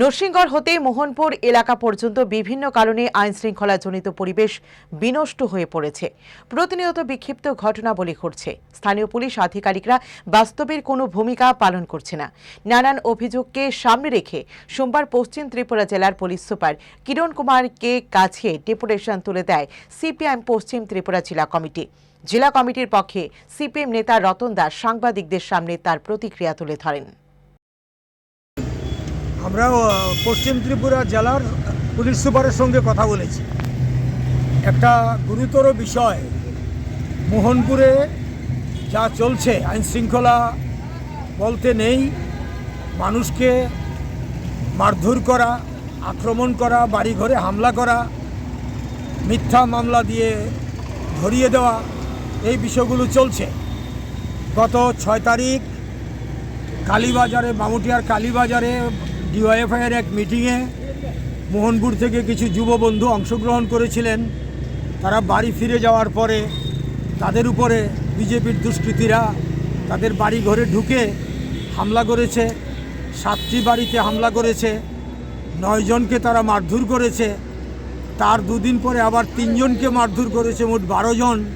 নরসিংগড় হতে মোহনপুর এলাকা পর্যন্ত বিভিন্ন কারণে আইন শৃঙ্খলাজনিত পরিবেশ বিনষ্ট হয়ে পড়েছে। প্রতিনিয়ত বিক্ষিপ্ত ঘটনাবলী ঘটছে। স্থানীয় পুলিশ আধিকারিকরা বাস্তবের কোনো ভূমিকা পালন করছে না। নানান অভিযোগকে সামনে রেখে সোমবার পশ্চিম ত্রিপুরা জেলার পুলিশ সুপার কিরণ কুমারকে কাছে ডেপুটেশন তুলে দেয় সিপিআইএম পশ্চিম ত্রিপুরা জেলা কমিটি। জেলা কমিটির পক্ষে সিপিএম নেতা রতন দাস সাংবাদিকদের সামনে তার প্রতিক্রিয়া তুলে ধরেন। আমরা পশ্চিম ত্রিপুরা জেলার পুলিশ সুপারের সঙ্গে কথা বলেছি। একটা গুরুতর বিষয়, মোহনপুরে যা চলছে আইন শৃঙ্খলা বলতে নেই। মানুষকে মারধর করা, আক্রমণ করা, বাড়িঘরে হামলা করা, মিথ্যা মামলা দিয়ে ধরিয়ে দেওয়া, এই বিষয়গুলো চলছে। গত ছয় তারিখ কালীবাজারে বামুটিয়ার কালীবাজারে ডিওয়াইএফআইয়ের এক মিটিংয়ে মোহনপুর থেকে কিছু যুব বন্ধু অংশগ্রহণ করেছিলেন। তারা বাড়ি ফিরে যাওয়ার পরে তাদের উপরে বিজেপির দুষ্কৃতীরা তাদের বাড়ি ঘরে ঢুকে হামলা করেছে। সাতটি বাড়িতে হামলা করেছে। নয়জনকে তারা মারধর করেছে। তার দুদিন পরে আবার তিনজনকে মারধর করেছে মোট বারো জন।